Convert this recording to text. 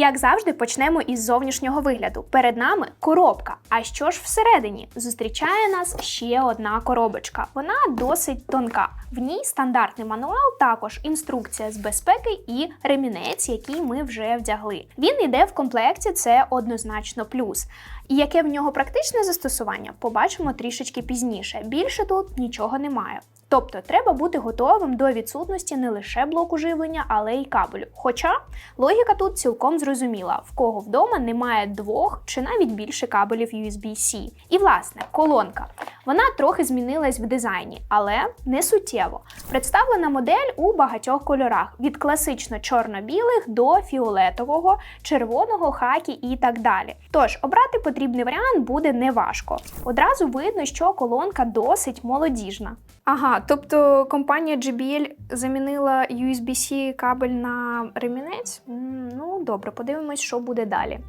Як завжди, почнемо із зовнішнього вигляду. Перед нами коробка. А що ж всередині? Зустрічає нас ще одна коробочка. Вона досить тонка. В ній стандартний мануал, також інструкція з безпеки і ремінець, який ми вже вдягли. Він йде в комплекті, це однозначно плюс. І яке в нього практичне застосування, побачимо трішечки пізніше. Більше тут нічого немає. Тобто треба бути готовим до відсутності не лише блоку живлення, але й кабелю. Хоча логіка тут цілком зрозуміла, в кого вдома немає двох чи навіть більше кабелів USB-C. І власне, колонка. Вона трохи змінилась в дизайні, але не суттєво. Представлена модель у багатьох кольорах: від класично чорно-білих до фіолетового, червоного, хакі і так далі. Тож обрати потрібний варіант буде неважко. Одразу видно, що колонка досить молодіжна. Ага, тобто компанія JBL замінила USB-C кабель на ремінець? Ну, добре, подивимось, що буде далі.